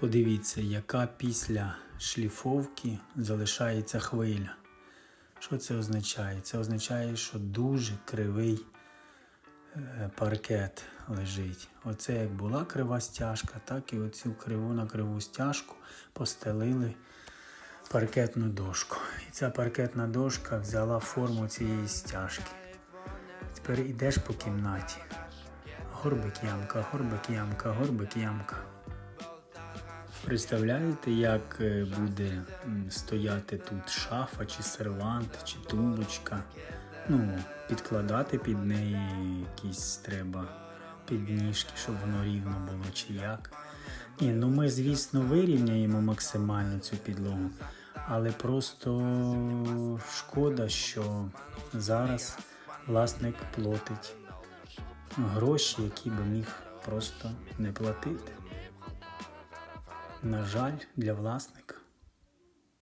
Подивіться, яка після шліфовки залишається хвиля. Що це означає? Це означає, що дуже кривий е, паркет лежить. Оце як була крива стяжка, так і оцю криву на криву стяжку постелили паркетну дошку. І ця паркетна дошка взяла форму цієї стяжки. Тепер йдеш по кімнаті. Горбик ямка, горбик ямка, горбик ямка. Представляєте, як е, буде стояти тут шафа, чи сервант, чи тумбочка. Ну, підкладати під неї якісь треба підніжки, щоб воно рівно було чи як. Ні, ну ми, звісно, вирівняємо максимально цю підлогу, але просто шкода, що зараз власник платить гроші, які би міг просто не платити. На жаль, для власника.